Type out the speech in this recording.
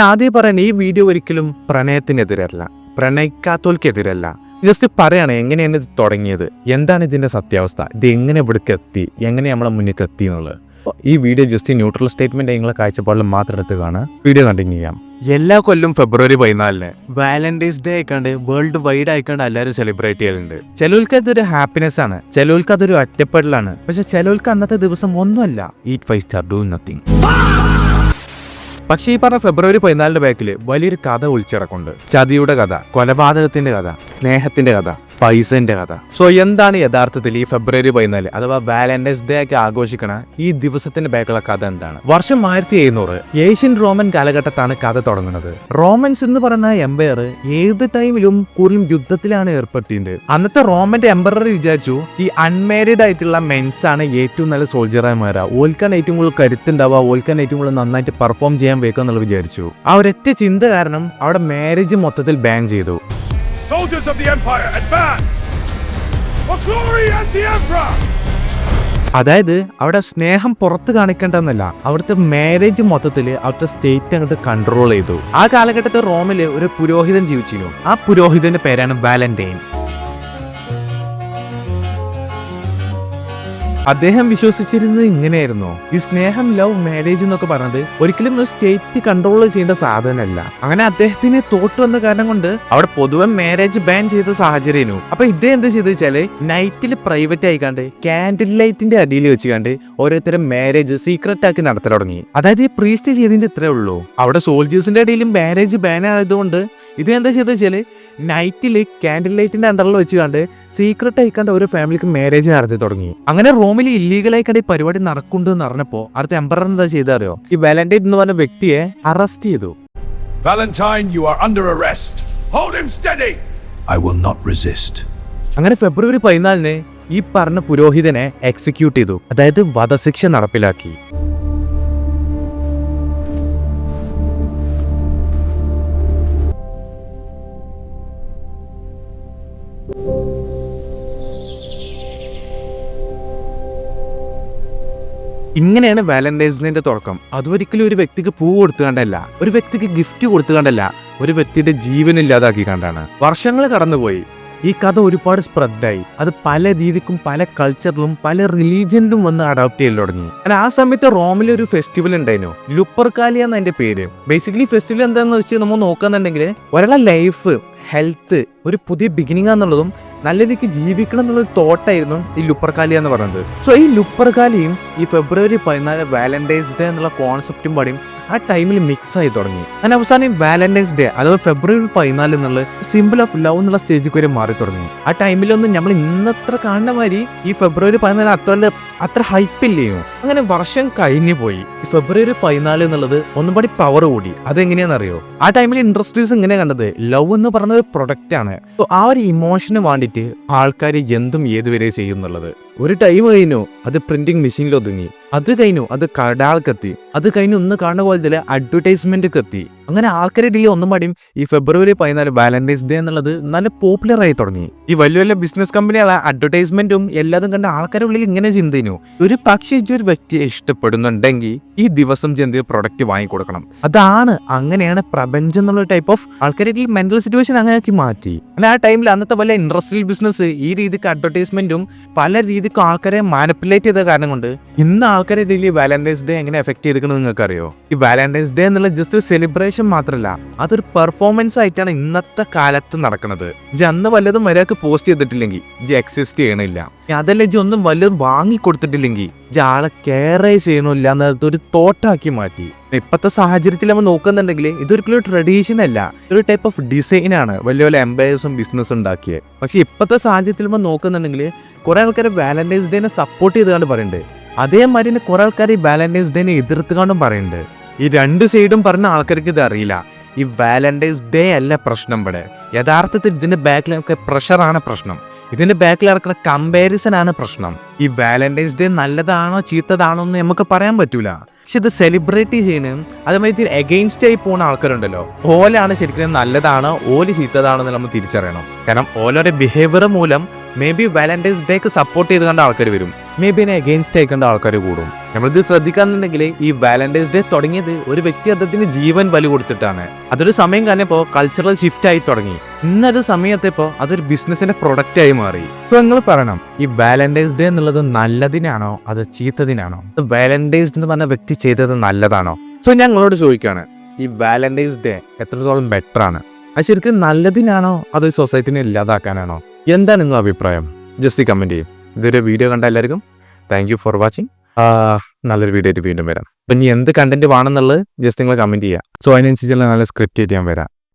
ആദ്യം പറയാൻ ഈ വീഡിയോ ഒരിക്കലും പ്രണയത്തിനെതിരല്ല. പ്രണയിക്കാത്തോൽക്കെതിരല്ല ജസ്റ്റ് പറയാണ് എങ്ങനെയാണ് ഇത് തുടങ്ങിയത്? എന്താണ് ഇതിന്റെ സത്യാവസ്ഥ? ഇത് എങ്ങനെ ഇവിടേക്ക് എത്തി? എങ്ങനെ നമ്മളെ മുന്നിലേക്ക് എത്തി എന്നുള്ളത്. ഈ വീഡിയോ ജസ്റ്റ് ന്യൂട്രൽ സ്റ്റേറ്റ്മെന്റ് നിങ്ങളെ കാഴ്ചപ്പാടിൽ മാത്രം എടുത്ത് കാണാം വീഡിയോ കണ്ടിന്യൂ ചെയ്യാം. എല്ലാ കൊല്ലം ഫെബ്രുവരി പതിനാലിന് വാലന്റൈൻസ് ഡേ ആയിക്കാണ്ട് വേൾഡ് വൈഡ് ആയിക്കാണ്ട് എല്ലാവരും സെലിബ്രേറ്റ് ചെയ്യലുണ്ട്. ചിലവർക്ക് അതൊരു ഹാപ്പിനെസ് ആണ്. ചിലവർക്ക് അതൊരു ഒറ്റപ്പെടലാണ്. പക്ഷെ ചിലവർക്ക് അന്നത്തെ ദിവസം ഒന്നുമല്ല. Eat five star do nothing പക്ഷേ ഈ പറഞ്ഞ ഫെബ്രുവരി പതിനാലിന്റെ ബാക്കിൽ വലിയൊരു കഥ ഒളിച്ചിറക്കുന്നുണ്ട്. ചതിയുടെ കഥ കൊലപാതകത്തിന്റെ കഥ സ്നേഹത്തിന്റെ കഥ. പൈസന്റെ കഥ. സോ എന്താണ് യഥാർത്ഥത്തിൽ ഈ ഫെബ്രുവരി പതിനാല് അഥവാ വാലന്റൈൻസ് ഡേ ഒക്കെ ആഘോഷിക്കണ ഈ ദിവസത്തിന്റെ ബാക്കിലുള്ള കഥ എന്താണ്? വർഷം ആയിരത്തി എഴുന്നൂറ് ഏഷ്യൻ റോമൻ കാലഘട്ടത്താണ് കഥ തുടങ്ങുന്നത്. റോമൻസ് എന്ന് പറയുന്ന എംപയർ ഏത് ടൈമിലും കൂടുതലും യുദ്ധത്തിലാണ് ഏർപ്പെട്ടിട്ടുണ്ട് അന്നത്തെ റോമന്റെ എംപറർ വിചാരിച്ചു ഈ അൺമാരീഡ് ആയിട്ടുള്ള മെൻസ് ആണ് ഏറ്റവും നല്ല സോൾജറായമാരാ ഓൽക്കാൻ ഏറ്റവും കൂടുതൽ കരുത്തുണ്ടാവുക ഓൽക്കാൻ ഏറ്റവും കൂടുതൽ നന്നായിട്ട് പെർഫോം ചെയ്യാൻ വെക്കുക എന്നുള്ളത് വിചാരിച്ചു. ആ ഒരൊറ്റ ചിന്ത കാരണം അവിടെ മാരേജ് മൊത്തത്തിൽ ബാൻ ചെയ്തു. Soldiers of the Empire, advance! For glory and the Emperor! അതായത് അവിടെ സ്നേഹം പുറത്ത് കാണിക്കേണ്ടെന്നല്ല അവിടുത്തെ മാരേജ് മൊത്തത്തിൽ അവിടുത്തെ സ്റ്റേറ്റ് അങ്ങോട്ട് കൺട്രോൾ ചെയ്തു ആ കാലഘട്ടത്തിൽ റോമിൽ ഒരു പുരോഹിതൻ ജീവിച്ചിരുന്നു ആ പുരോഹിതന്റെ പേരാണ് വാലന്റൈൻ അദ്ദേഹം വിശ്വസിച്ചിരുന്നത് ഇങ്ങനെയായിരുന്നു. ഈ സ്നേഹം ലവ് മാരേജ് എന്നൊക്കെ പറഞ്ഞത് ഒരിക്കലും ഒരു സ്റ്റേറ്റ് കൺട്രോൾ ചെയ്യേണ്ട സാധനമല്ല. അങ്ങനെ അദ്ദേഹത്തിന് തോട്ട് വന്ന കാരണം കൊണ്ട് അവിടെ പൊതുവെ മാരേജ് ബാൻ ചെയ്ത സാഹചര്യമായിരുന്നു. അപ്പൊ ഇദ്ദേഹം എന്താ ചെയ്തു വെച്ചാൽ നൈറ്റിൽ പ്രൈവറ്റ് ആയിക്കാണ്ട് കാൻഡിൽ ലൈറ്റിന്റെ അടിയിൽ വെച്ചുകൊണ്ട് ഓരോരുത്തരും മാരേജ് സീക്രട്ട് ആക്കി നടത്തൽ തുടങ്ങി. അതായത് ഈ പ്രീസ്റ്റ് ചെയ്തതിന്റെ ഇത്രേ ഉള്ളൂ. അവിടെ സോൾജേഴ്സിന്റെ ഇടയിലും മാരേജ് ബാൻ ആയതുകൊണ്ട് ഇത് എന്താ ചെയ്തത് വെച്ചാൽ നൈറ്റിൽ കാൻഡിൽ ലൈറ്റിന്റെ അണ്ടറിൽ വെച്ചുകൊണ്ട് സീക്രട്ട് ആയിക്കാണ്ട് ഒരു ഫാമിലിക്ക് മാരേജ് നടത്തി തുടങ്ങി അങ്ങനെ റോമിൽ ഇല്ലീഗൽ ആയിക്കാണ്ട് ഈ പരിപാടി നടക്കുന്നുണ്ട് എന്ന് അറിഞ്ഞപ്പോൾ അടുത്ത എംപറർ എന്താ ചെയ്തറിയോ ഈ വാലന്റൈൻ എന്ന് പറഞ്ഞ വ്യക്തിയെ അറസ്റ്റ് ചെയ്തു Valentine, you are under arrest. Hold him steady! I will not resist. അങ്ങനെ ഫെബ്രുവരി പതിനാലിന് ഈ പറഞ്ഞ പുരോഹിതനെ എക്സിക്യൂട്ട് ചെയ്തു അതായത് വധശിക്ഷ നടപ്പിലാക്കി ഇങ്ങനെയാണ് വാലന്റൈൻസ് ഡേന്റെ തുടക്കം. അതൊരിക്കലും ഒരു വ്യക്തിക്ക് പൂ കൊടുത്തു കണ്ടല്ല ഒരു വ്യക്തിക്ക് ഗിഫ്റ്റ് കൊടുത്തു കണ്ടല്ല ഒരു വ്യക്തിയുടെ ജീവൻ ഇല്ലാതാക്കി കണ്ടാണ്. വർഷങ്ങൾ കടന്നുപോയി. ഈ കഥ ഒരുപാട് സ്പ്രെഡായി. അത് പല രീതിക്കും പല കൾച്ചറിലും പല റിലീജിയനിലും വന്ന് അഡോപ്റ്റ് ചെയ്യൽ തുടങ്ങി. അല്ല ആ സമയത്ത് റോമിൽ ഒരു ഫെസ്റ്റിവൽ ഉണ്ടായിരുന്നു. ലുപ്പർക്കാലിയ എന്ന അതിന്റെ പേര്. ബേസിക്കലി ഫെസ്റ്റിവൽ എന്താണെന്ന് വെച്ച് നമ്മൾ നോക്കാന്നുണ്ടെങ്കിൽ ഒരാളെ ലൈഫ് ഹെൽത്ത് ഒരു പുതിയ ബിഗിനിങ് എന്നുള്ളതും നല്ല രീതിക്ക് ജീവിക്കണം എന്നുള്ളൊരു തോട്ടായിരുന്നു ഈ ലുപ്പർകാലി എന്ന് പറയുന്നത്. സോ ഈ ലുപ്പർകാലിയും ഈ ഫെബ്രുവരി പതിനാല് വാലന്റൈൻസ് ഡേ എന്നുള്ള കോൺസെപ്റ്റും പാടിയും ആ ടൈമിൽ മിക്സ് ആയി തുടങ്ങി. അങ്ങനെ അവസാനം വാലന്റൈൻസ് ഡേ അഥവാ ഫെബ്രുവരി പതിനാല് എന്നുള്ള സിമ്പിൾ ഓഫ് ലവ് എന്നുള്ള സ്റ്റേജിൽ വരെ മാറി തുടങ്ങി. ആ ടൈമിലൊന്നും നമ്മൾ ഇന്നത്ര കാണുന്ന മാതിരി ഈ ഫെബ്രുവരി പതിനാല് അത്ര അത്ര ഹൈപ്പില്ലേനു അങ്ങനെ വർഷം കഴിഞ്ഞു പോയി. ഫെബ്രുവരി പതിനാല് എന്നുള്ളത് ഒന്നും കൂടി പവർ കൂടി. അതെങ്ങനെയാണെന്നറിയോ? ആ ടൈമിൽ ഇൻഡസ്ട്രീസ് ഇങ്ങനെ കണ്ടത്. ലവ് എന്ന് പറഞ്ഞ ഒരു പ്രൊഡക്റ്റ് ആണ്. ആ ഒരു ഇമോഷന് വേണ്ടിയിട്ട് ആൾക്കാർ എന്തും ഏതുവരെ ചെയ്യും എന്നുള്ളത് ഒരു ടൈം കഴിഞ്ഞു അത് പ്രിന്റിംഗ് മെഷീനിൽ ഒതുങ്ങി. അത് കഴിഞ്ഞു അത് കടാൾക്കെത്തി അത് കഴിഞ്ഞു ഒന്ന് കാണുന്ന പോലെ തന്നെ അഡ്വർടൈസ്മെന്റ് എത്തി. അങ്ങനെ ആൾക്കാരുടെ ഇടയിൽ ഒന്നും പാടിയും ഈ ഫെബ്രുവരി പതിനാല് വാലന്റൈൻസ് ഡേ എന്നുള്ളത് നല്ല പോപ്പുലർ ആയി തുടങ്ങി. ഈ വലിയ വലിയ ബിസിനസ് കമ്പനികളെ അഡ്വർടൈസ്മെന്റും എല്ലാതും കണ്ട ആൾക്കാരുടെ ഉള്ളിൽ ഇങ്ങനെ ചിന്തയിനു ഒരു പക്ഷേ ഒരു വ്യക്തിയെ ഇഷ്ടപ്പെടുന്നുണ്ടെങ്കിൽ ഈ ദിവസം ചെന്ത് പ്രൊഡക്റ്റ് വാങ്ങിക്കൊടുക്കണം അതാണ് അങ്ങനെയാണ് പ്രപഞ്ചം എന്നുള്ള ടൈപ്പ് ഓഫ് ആൾക്കാരുടെ മെന്റൽ സിറ്റുവേഷൻ അങ്ങനെയാക്കി മാറ്റി. അങ്ങനെ ആ ടൈമിൽ അന്നത്തെ വല്ല ഇൻഡസ്ട്രിയൽ ബിസിനസ് ഈ രീതിക്ക് അഡ്വർടൈസ്മെന്റും പല രീതിക്കും ആൾക്കാരെ മാനിപ്പുലേറ്റ് ചെയ്ത കാരണം കൊണ്ട് ഇന്ന് ആൾക്കാരെ ഇടയിൽ വാലന്റൈൻസ് ഡേ എങ്ങനെ എഫക്ട് ചെയ്തിരിക്കുന്നത് നിങ്ങൾക്ക് അറിയോ ഈ വാലന്റൈൻസ് ഡേ എന്നുള്ള ജസ്റ്റ് ഒരു സെലിബ്രേഷൻ മാത്രമല്ല അതൊരു പെർഫോമൻസ് ആയിട്ടാണ് ഇന്നത്തെ കാലത്ത് നടക്കുന്നത്. ജി അന്ന് വല്ലതും ഒരാൾക്ക് പോസ്റ്റ് ചെയ്തിട്ടില്ലെങ്കിൽ ജി എക്സിസ്റ്റ് ചെയ്യണില്ല. അതല്ല ജി ഒന്നും വല്ലതും വാങ്ങി കൊടുത്തിട്ടില്ലെങ്കിൽ ജി ആളെ കെയറേ ചെയ്യണില്ല എന്നത് ഒരു തോട്ടാക്കി മാറ്റി. ഇപ്പോഴത്തെ സാഹചര്യത്തിൽ നമ്മൾ നോക്കുന്നുണ്ടെങ്കിൽ ഇതൊരിക്കലും ട്രഡീഷൻ അല്ല. ഒരു ടൈപ്പ് ഓഫ് ഡിസൈൻ ആണ്. വലിയ വലിയ എംപയേഴ്സും ബിസിനസ് ഉണ്ടാക്കിയത് പക്ഷെ ഇപ്പോഴത്തെ സാഹചര്യത്തിൽ നമ്മൾ നോക്കുന്നുണ്ടെങ്കിൽ കുറെ ആൾക്കാർ വാലന്റൈൻസ് ഡേനെ സപ്പോർട്ട് ചെയ്തുകൊണ്ട് പറയുന്നുണ്ട് അതേമാതിരി തന്നെ കുറേ ആൾക്കാർ ഈ വാലന്റൈൻസ് ഡേനെ എതിർത്തുകൊണ്ടും പറയുന്നുണ്ട് ഈ രണ്ട് സൈഡും പറഞ്ഞ ആൾക്കാർക്ക് ഇത് അറിയില്ല. ഈ വാലന്റൈൻസ് ഡേ അല്ല പ്രശ്നം ഇവിടെ. യഥാർത്ഥത്തിൽ ഇതിന്റെ നമുക്ക് പ്രഷറാണ് പ്രശ്നം. ഇതിന്റെ ബാക്കിൽ നടക്കുന്ന കമ്പാരിസൺ ആണ് പ്രശ്നം. ഈ വാലന്റൈൻസ് ഡേ നല്ലതാണോ ചീത്തതാണോ എന്ന് നമുക്ക് പറയാൻ പറ്റൂല. പക്ഷെ ഇത് സെലിബ്രേറ്റ് ചെയ്യണം. അതേമാതിരി എഗെയിൻസ്റ്റ് ആയി പോകുന്ന ആൾക്കാരുണ്ടല്ലോ. ഓലാണ് ശരിക്കും നല്ലതാണ് ഓൽ ചീത്തതാണെന്ന് നമ്മൾ തിരിച്ചറിയണം. കാരണം ഓലയുടെ ബിഹേവിയർ മൂലം മേ ബി വാലന്റൈൻസ് ഡേക്ക് സപ്പോർട്ട് ചെയ്ത് കണ്ട ആൾക്കാർ വരും. മേ ബി എഗെയിൻസ്റ്റ് അയക്കേണ്ട ആൾക്കാർ കൂടും. നമ്മളിത് ശ്രദ്ധിക്കാന്നുണ്ടെങ്കിൽ ഈ വാലന്റൈൻസ് ഡേ തുടങ്ങിയത് ഒരു വ്യക്തി അദ്ദേഹത്തിന് ജീവൻ ബലി കൊടുത്തിട്ടാണ്. അതൊരു സമയം കഴിഞ്ഞപ്പോൾ കൾച്ചറൽ ഷിഫ്റ്റ് ആയി തുടങ്ങി. ഇന്നൊരു സമയത്തെപ്പോൾ അതൊരു ബിസിനസിന്റെ പ്രൊഡക്റ്റ് ആയി മാറി. സോ നിങ്ങൾ പറയണം ഈ വാലന്റൈൻസ് ഡേ എന്നുള്ളത് നല്ലതിനാണോ? അത് ചീത്തതിനാണോ? വാലന്റൈൻസ് എന്ന് പറഞ്ഞ വ്യക്തി ചെയ്തത് നല്ലതാണോ? സോ ഞാൻ നിങ്ങളോട് ചോദിക്കുകയാണ് ഈ വാലന്റൈൻസ് ഡേ എത്രത്തോളം ബെറ്റർ ആണ്? അത് ശരിക്കും നല്ലതിനാണോ? അത് സൊസൈറ്റിനെ ഇല്ലാതാക്കാനാണോ? എന്താണ് നിങ്ങളുടെ അഭിപ്രായം? ജസ്റ്റ് കമന്റ് ചെയ്യും. ഇതൊരു വീഡിയോ കണ്ട എല്ലാവർക്കും താങ്ക് യു ഫോർ വാച്ചിങ് നല്ലൊരു വീഡിയോ ആയിട്ട് വീണ്ടും വരാം. അപ്പം ഇനി എന്ത് കണ്ടന്റ് വേണമെന്നുള്ളത് ജസ്റ്റ് നിങ്ങൾ കമന്റ് ചെയ്യുക. സോ അതിനനുസരിച്ചുള്ള നല്ല സ്ക്രിപ്റ്റ് ആയിട്ട് ഞാൻ വരാം.